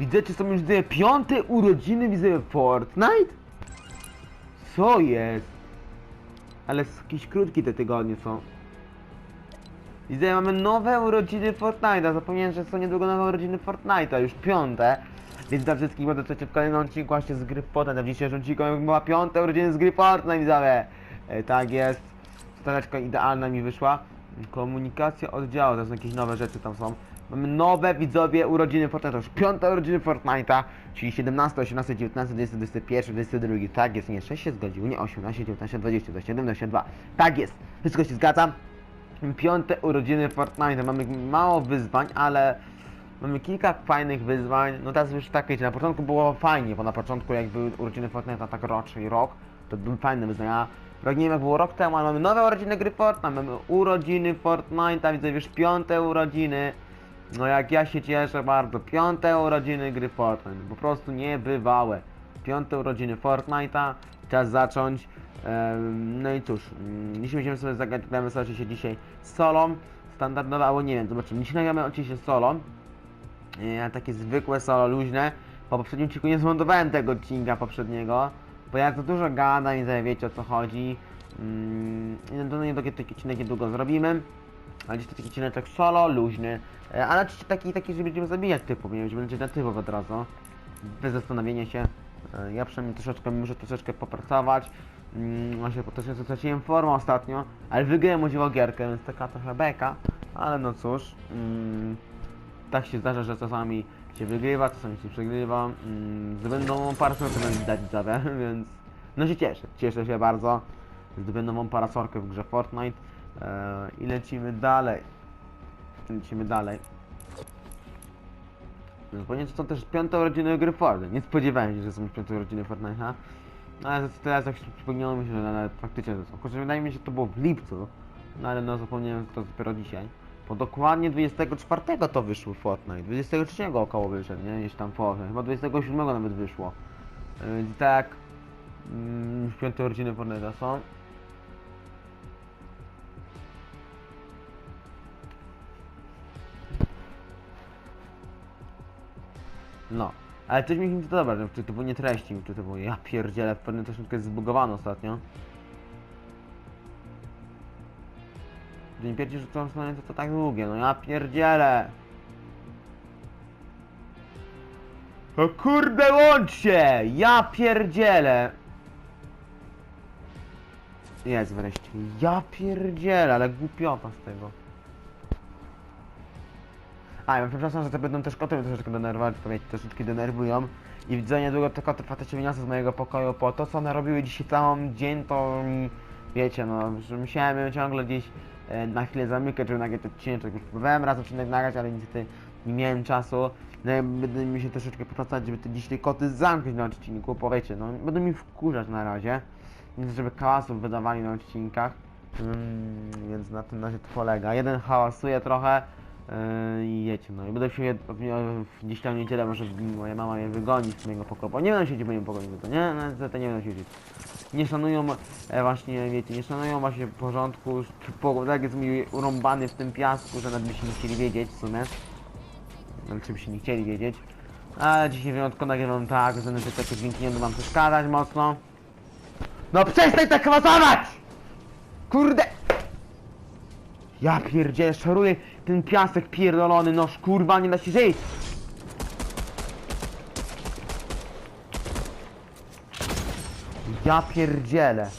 Widzę, czy są już widzę, piąte urodziny, widzę, Fortnite? Co jest? Ale jakieś krótkie te tygodnie są. Widzę, mamy nowe urodziny Fortnite'a. Zapomniałem, że są niedługo nowe urodziny Fortnite'a, już piąte. Więc dla wszystkich bardzo chcecie w kolejnym odcinku właśnie z gry Fortnite. W dzisiejszym odcinku była piąte urodziny z gry Fortnite, widzowie. E, tak jest. Stareczka idealna mi wyszła. Komunikacja oddziału, to są jakieś nowe rzeczy tam są. Mamy nowe widzowie urodziny Fortnite'a, już piąte urodziny Fortnite'a, czyli 17, 18, 19, 20, 21, 22. Tak jest, nie 6 się zgodził, nie 18, 19, 20, 21, 22. Tak jest, wszystko się zgadza. Piąte urodziny Fortnite. Mamy mało wyzwań, ale mamy kilka fajnych wyzwań. No teraz już takie, że na początku było fajnie, bo na początku jak były urodziny Fortnite, tak rok, czyli rok, to były fajne wyzwania. Rok nie wiem jak było rok temu, ale mamy nowe urodziny gry Fortnite, mamy urodziny Fortnite'a, widzę już piąte urodziny. No jak ja się cieszę bardzo, piąte urodziny gry Fortnite, po prostu niebywałe. Piąte urodziny Fortnite'a, czas zacząć. No i cóż, mm, dzisiaj będziemy sobie zagrać, gramy sobie oczywiście dzisiaj solą, standardowe, albo nie wiem, zobaczymy. Dzisiaj nagramy oczywiście solo, e, takie zwykłe solo, luźne. Po poprzednim odcinku nie zmontowałem tego odcinka poprzedniego, bo ja za dużo gadam i wiecie o co chodzi. Mm, no to niedługo taki odcinek niedługo zrobimy. Ale dziś to taki odcinek solo, luźny. E, Ale oczywiście taki, taki, że będziemy zabijać typów, nie będziemy na typów od razu. Bez zastanowienia się. E, Ja przynajmniej troszeczkę muszę troszeczkę popracować. Mm, Właśnie po troszeczkę straciłem formę ostatnio, ale wygrałem udział gierkę, więc taka trochę beka. Ale no cóż. Mm, tak się zdarza, że czasami się wygrywa, czasami się przegrywa. Mm, zdobędą nową parasolkę na widać widzowie, więc no się cieszę, cieszę się bardzo. Zdobędą parasolkę w grze Fortnite i lecimy dalej. Lecimy dalej. No, ponieważ są też piąte urodziny gry Fortnite. Nie spodziewałem się, że są piąte urodziny Fortnite'a. No ale teraz jak się przypomniało mi się, że nawet faktycznie to są. Kurczę, wydaje mi się, że to było w lipcu. No ale no zapomniałem, to dopiero dzisiaj. Bo dokładnie 24 to wyszło Fortnite. 23 około wyszedł, nie? Gdzieś tam w połowie. Chyba 27 nawet wyszło. Yy, Więc tak... Mm, piąte urodziny Fortnite'a są. No. Ale coś mi się to dobra, czy to było nie treści, czy to było ja pierdzielę, pewnie troszeczkę jest zbugowane ostatnio. Że nie pierdzi, że to to, to tak długie, no ja pierdzielę. O kurde łącz się! Ja pierdzielę! Jest wreszcie. Ja pierdzielę, ale głupiota z tego. A, ja przepraszam, że to będą też koty mnie troszeczkę denerwować, to wiecie, troszeczkę denerwują. I widzę niedługo te koty faktycznie wyniosę z mojego pokoju, po to co one robiły dzisiaj cały dzień, to wiecie, no, że musiałem ciągle gdzieś e, na chwilę zamykać, żeby nagrać odcinek, już próbowałem raz odcinek nagrać, ale niestety nie miałem czasu. No będę mi się troszeczkę popracować, żeby te dzisiaj koty zamknąć na odcinku, bo wiecie, no, będą mi wkurzać na razie. Chcę, żeby hałasów wydawali na odcinkach. Mm, więc na tym razie to polega. Jeden hałasuje trochę, Yy, I jecie, no i będę się w- gdzieś tam niedzielę może moja mama mnie wygoni z mojego pokoju, nie będą siedzieć w moim pokoju, to nie, no to nie będą siedzieć. Nie szanują e, właśnie, wiecie, nie szanują właśnie porządku, po- tak jest mi urąbany w tym piasku, że nawet by się nie chcieli wiedzieć w sumie. Ale czym się nie chcieli wiedzieć. Ale dzisiaj wyjątkowo nagrywam tak, że te takie dźwięki nie będą wam przeszkadzać mocno. No przestań tak hałasować! Kurde! Ja pierdzielę, szaruję ten piasek pierdolony, no kurwa, nie da się żyć! Ja pierdzielę.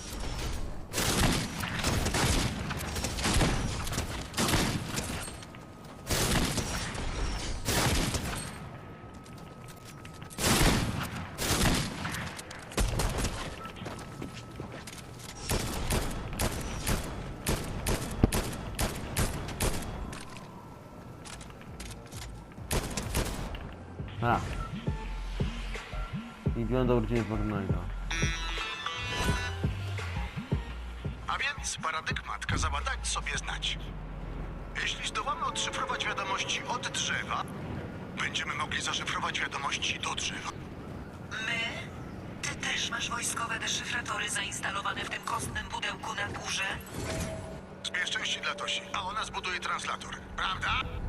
A. I wygląda urodziny Fortnite'a. A więc paradygmat kazała dać sobie znać. Jeśli zdołamy odszyfrować wiadomości od drzewa, będziemy mogli zaszyfrować wiadomości do drzewa. My? Ty też masz wojskowe deszyfratory zainstalowane w tym kostnym pudełku na górze? Zbierz części dla Tosi, a ona zbuduje translator. Prawda?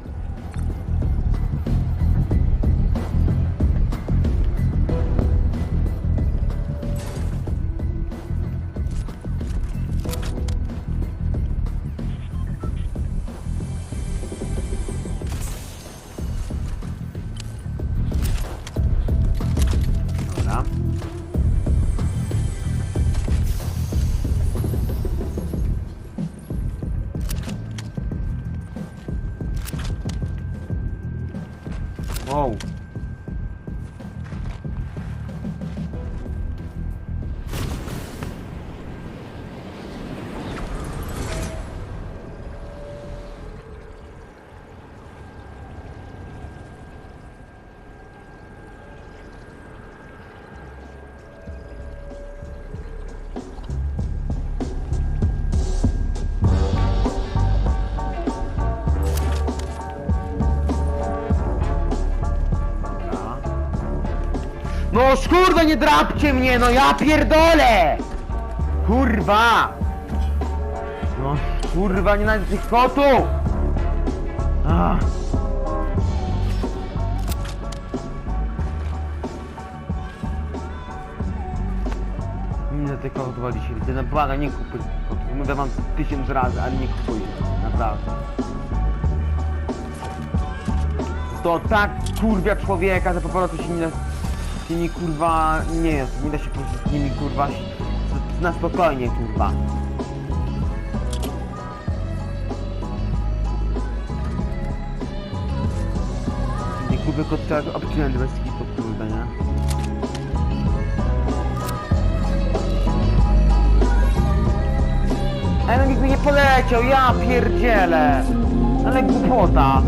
Whoa. No kurwa, nie drapcie mnie, no ja pierdolę! Kurwa! No kurwa, nie znajdę tych kotów! Ach. Te koty wali się widzę, no błagam, nie kupuj tych kotów. Mówię wam tysiąc razy, ale nie kupujcie, naprawdę. To tak kurwia człowieka, że po prostu się nie nie kurwa, nie jest, nie da się po prostu z nimi kurwa, na spokojnie kurwa. Nie kupię kot tak obcinać bez kitu, kurde, nie? Ale nikt mi nie poleciał, ja pierdzielę! Ale głupota!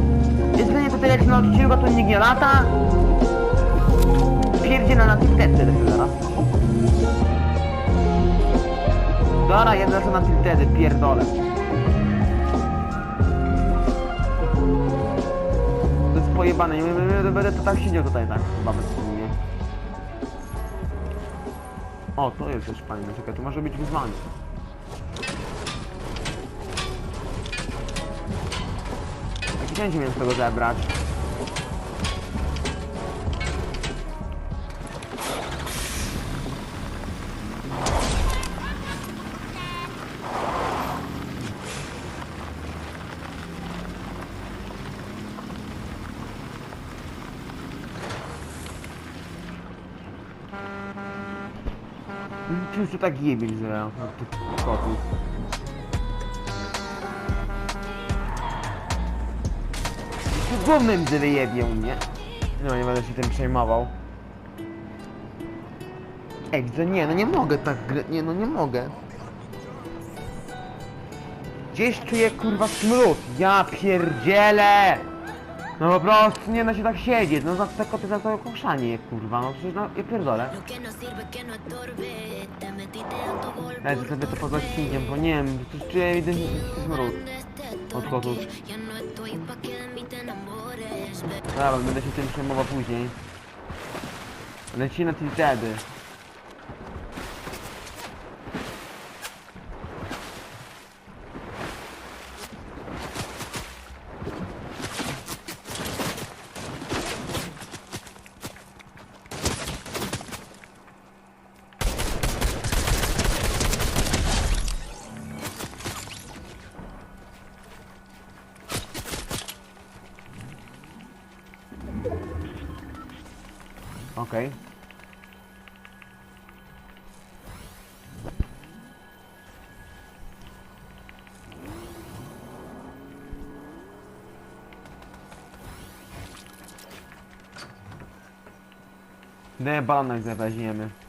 Jest to tyle jak na odcinku, to nikt nie lata? Pierdzielę na tiltedy zaraz. Dobra, jedna co na tiltedy, pierdolę. To jest pojebane, nie będę, będę to tak siedział tutaj tak, chyba bez. O, to jest też fajne, czekaj, to może być wyzwanie. Jaki chęci miałem z tego zebrać? Tak jebie, że od tych kotów. Głównym wyjebie u mnie. No nie będę się tym przejmował. Ej, widzę, nie, no nie mogę tak gry... Nie, no nie mogę. Gdzieś czuję kurwa smród. Ja pierdzielę! No po prostu nie da się tak siedzieć, no za te koty za to koszanie kurwa, no przecież no, ja pierdolę. Que no que no. Dajcie sobie to poza odcinkiem, bo nie wiem, coś czuję ewidentnie smród. Od kotów. No Dobra, będę się tym przejmował później. Leci na tiltedy. Okej. Nie, balonek weźmiemy.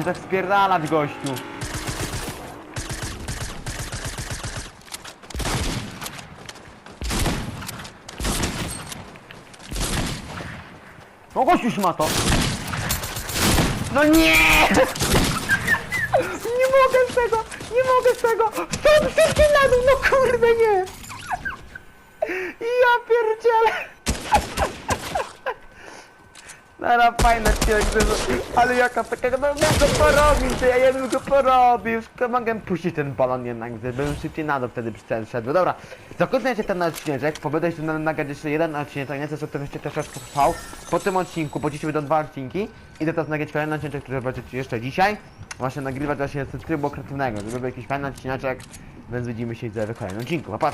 My tak spierdalać gościu. O gościu się ma to. No nie! Nie mogę z tego! Nie mogę z tego! Stop szybciej na dół! No kurde nie! Ja pierdzielę! Dobra, fajne odcinek, ale jaka taka, no bym go porobił, to ja bym go porobił, już mogę puścić ten balon jednak, bym szybciej na dół wtedy przyszedł. Dobra, zakończę się ten odcinek, pobędę jeszcze na- nagrać jeszcze jeden odcinek, to nie chcę, żeby to jeszcze troszeczkę trwał po tym odcinku, bo dzisiaj będą dwa odcinki, idę teraz nagrać kolejny odcinek, który zobaczycie jeszcze dzisiaj, właśnie nagrywać właśnie z trybu kreatywnego, żeby był jakiś fajny odcineczek, więc widzimy się w kolejnym odcinku, pa pa!